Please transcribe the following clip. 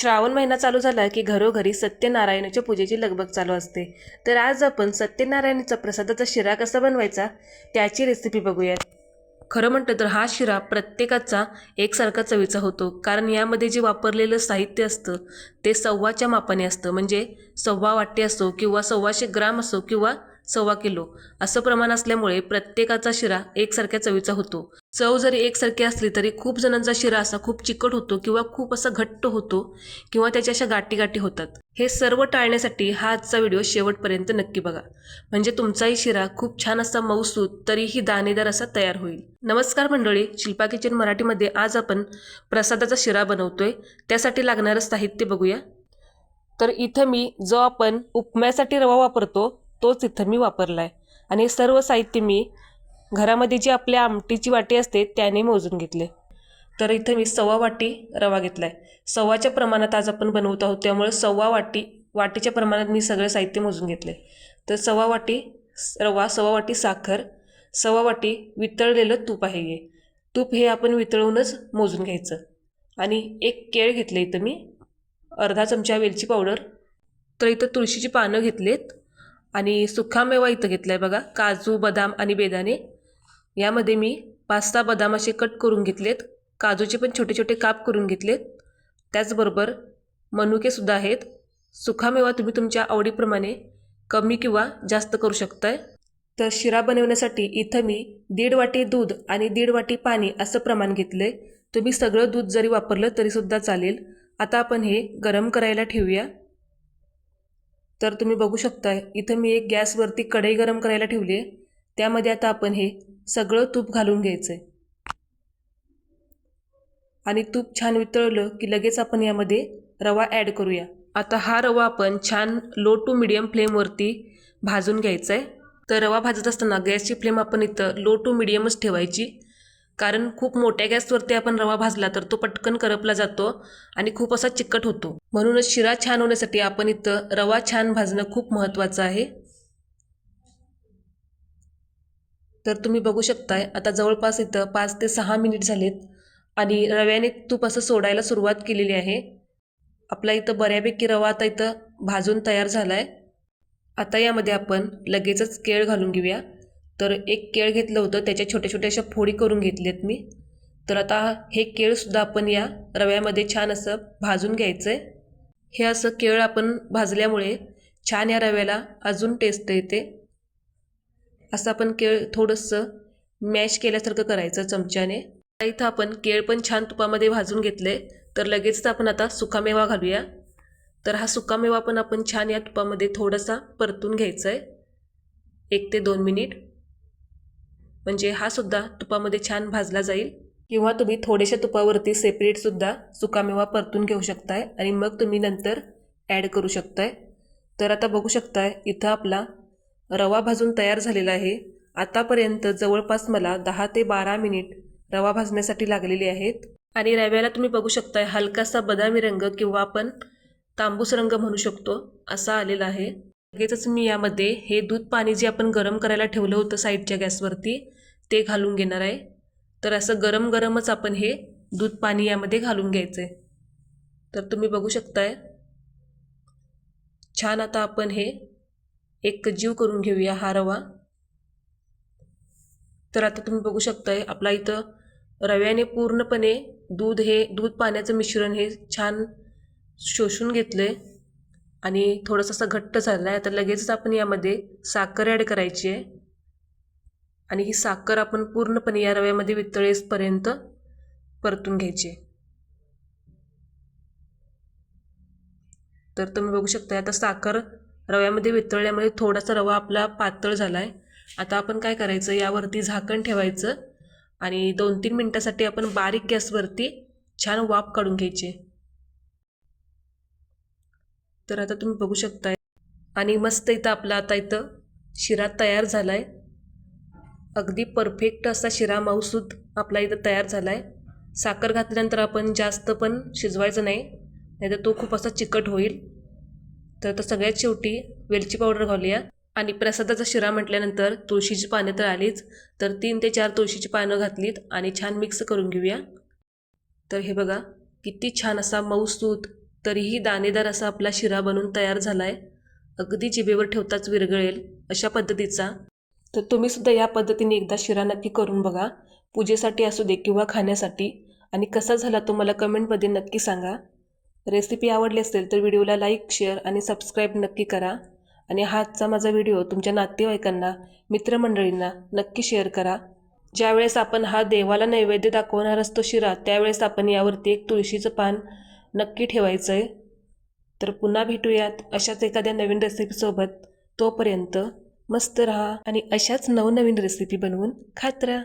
श्रावण महिना चालू झाला की घरोघरी सत्यनारायणाच्या पूजेची लगबग चालू असते. तर आज आपण सत्यनारायणाचा प्रसादाचा शिरा कसा बनवायचा त्याची रेसिपी बघूयात. खरं म्हटलं तर हा शिरा प्रत्येकाचा एकसारखा चवीचा होतो. कारण यामध्ये जे वापरलेलं साहित्य असतं ते सव्वाच्या मापाने असतं. म्हणजे सव्वा वाटी असो किंवा सव्वाशे ग्राम असो किंवा सव्वा किलो. असं प्रमाण असल्यामुळे प्रत्येकाचा शिरा एकसारख्या चवीचा होतो. चव जरी एकसारखी असली तरी खूप जणांचा शिरा असा खूप चिकट होतो किंवा खूप असा घट्ट होतो किंवा त्याच्या अशा गाठी गाठी होतात. हे सर्व टाळण्यासाठी हा आजचा व्हिडिओ शेवटपर्यंत नक्की बघा. म्हणजे तुमचाही शिरा खूप छान असा मऊसूत तरीही दाणेदार असा तयार होईल. नमस्कार मंडळी शिल्पा किचन मराठीमध्ये आज आपण प्रसादाचा शिरा बनवतोय. त्यासाठी लागणारं साहित्य बघूया. तर इथं मी जो आपण उपम्यासाठी रवा वापरतो तोच इथं मी वापरला आहे आणि हे सर्व साहित्य मी घरामध्ये जी आपल्या आमटीची वाटी असते त्याने मोजून घेतले. तर इथं मी सव्वा वाटी रवा घेतला आहे सव्वाच्या प्रमाणात आज आपण बनवत आहोत त्यामुळे सव्वा वाटी वाटीच्या प्रमाणात मी सगळे साहित्य मोजून घेतले तर सव्वा वाटी रवा सव्वा वाटी साखर सव्वा वाटी वितळलेलं तूप आहे हे. तूप हे आपण वितळूनच मोजून घ्यायचं. आणि एक केळ घेतलं इथं मी अर्धा चमचा वेलची पावडर. तर इथं तुळशीची पानं घेतलेत. आणि सुखामेवा इथं घेतला आहे बघा. काजू बदाम आणि बेदाणे. यामध्ये मी पाच सहा बदाम असे कट करून घेतलेत. काजूचे पण छोटे छोटे काप करून घेतलेत. त्याचबरोबर मनुकेसुद्धा आहेत. सुखामेवा तुम्ही तुमच्या आवडीप्रमाणे कमी किंवा जास्त करू शकताय. तर शिरा बनवण्यासाठी इथं मी दीड वाटी दूध आणि दीड वाटी पाणी असं प्रमाण घेतलं आहे तुम्ही सगळं दूध जरी वापरलं तरीसुद्धा चालेल. आता आपण हे गरम करायला ठेवूया. तर तुम्ही बघू शकताय इथं मी एक गॅसवरती कढई गरम करायला ठेवली आहे. त्यामध्ये आता आपण हे सगळं तूप घालून घ्यायचं आहे आणि तूप छान वितळलं की लगेच आपण यामध्ये रवा ॲड करूया. आता हा रवा आपण छान लो टू मिडियम फ्लेमवरती भाजून घ्यायचा आहे तर रवा भाजत असताना गॅसची फ्लेम आपण इथं लो टू मिडियमच ठेवायची. कारण खूप मोठ्या गॅसवरती आपण रवा भाजला तर तो पटकन करपला जातो आणि खूप असा चिकट होतो. म्हणूनच शिरा छान होण्यासाठी आपण इथं रवा छान भाजणं खूप महत्त्वाचं आहे. तर तुम्ही बघू शकताय आता जवळपास इथं पाच ते सहा मिनिट झालेत आणि रव्याने तूप असं सोडायला सुरुवात केलेली आहे. आपला इथं बऱ्यापैकी रवा आता इथं भाजून तयार झाला आहे आता यामध्ये आपण लगेचच केळ घालून घेऊया. तर एक केळ घेतलं होतं त्याच्या छोट्या छोट्या अशा फोडी करून घेतल्यात मी. तर आता हे केळसुद्धा आपण या रव्यामध्ये छान असं भाजून घ्यायचं आहे हे असं केळ आपण भाजल्यामुळे छान या रव्याला अजून टेस्ट येते. असं आपण केळ थोडंसं मॅश केल्यासारखं करायचं चमच्याने. इथं आपण केळ पण छान तुपामध्ये भाजून घेतले तर लगेचच आपण आता सुकामेवा घालूया. तर हा सुकामेवा पण आपण छान या तुपामध्ये थोडासा परतून घ्यायचा आहे एक ते दोन मिनिट. म्हणजे हा सुद्धा तुपामध्ये छान भाजला जाईल. किंवा तुम्ही थोड्याशा तुपावरती सेपरेटसुद्धा सुकामेवा परतून घेऊ शकताय आणि मग तुम्ही नंतर ॲड करू शकताय. तर आता बघू शकताय इथं आपला रवा भाजून तयार झालेला आहे. आतापर्यंत जवळपास मला दहा ते बारा मिनिट रवा भाजण्यासाठी लागलेले आहेत. आणि रव्याला तुम्ही बघू शकताय हलकासा बदामी रंग किंवा आपण तांबूस रंग म्हणू शकतो असा आलेला आहे. लगेचच मी यामध्ये हे दूध पाणी जे आपण गरम करायला ठेवलं होतं साईडच्या गॅसवरती ते घालून घेणार आहे. तर असं गरम गरमच आपण हे दूध पाणी यामध्ये घालून घ्यायचं आहे तर तुम्ही बघू शकताय. छान आता आपण हे एक जीव करून घेऊया हा रवा. तर आता तुम्ही बघू शकताय आपला इथं रव्याने पूर्णपणे दूध हे दूध पाण्याचं मिश्रण हे छान शोषून घेतलं आहे आणि थोडंसं असं घट्ट झालं आहे आता लगेचच आपण यामध्ये साखर ॲड करायची आहे. आणि ही साखर आपण पूर्णपणे या रव्यामध्ये वितळेसपर्यंत परतून घ्यायची तर तुम्ही बघू शकता आता साखर रव्यामध्ये वितळल्यामुळे थोडासा रवा आपला पातळ झाला आहे आता आपण काय करायचं यावरती झाकण ठेवायचं आणि दोन तीन मिनटासाठी आपण बारीक गॅसवरती छान वाफ काढून घ्यायची तर आता तुम्ही बघू शकताय आणि मस्त इथं आपला आता इथं शिरा तयार झाला आहे अगदी परफेक्ट असा शिरा मऊसूद आपला इथं तयार झाला आहे साखर घातल्यानंतर आपण जास्त पण शिजवायचं नाही नाहीतर तो खूप असा चिकट होईल. तर आता सगळ्यात शेवटी वेलची पावडर घालूया. आणि प्रसादाचा शिरा म्हटल्यानंतर तुळशीची पानं तर आलीच तर तीन ते चार तुळशीची पानं घातलीत आणि छान मिक्स करून घेऊया. तर हे बघा किती छान असा मऊसूत तरीही दाणेदार असा आपला शिरा बनून तयार झाला आहे अगदी जिभेवर ठेवताच विरगळेल अशा पद्धतीचा तर तुम्हीसुद्धा या पद्धतीने एकदा शिरा नक्की करून बघा. पूजेसाठी असू दे किंवा खाण्यासाठी. आणि कसा झाला तो मला कमेंटमध्ये नक्की सांगा. रेसिपी आवडली असेल तर व्हिडिओला लाईक शेअर आणि सबस्क्राईब नक्की करा. आणि हा आजचा माझा व्हिडिओ तुमच्या नातेवाईकांना मित्रमंडळींना नक्की शेअर करा. ज्यावेळेस आपण हा देवाला नैवेद्य दाखवणार असतो शिरा त्यावेळेस आपण यावरती एक तुळशीचं पान नक्की ठेवायचं आहे तर पुन्हा भेटूयात अशाच एखाद्या नवीन रेसिपीसोबत तोपर्यंत मस्त राहा आणि अशाच नवनवीन रेसिपी बनवून खात राहा.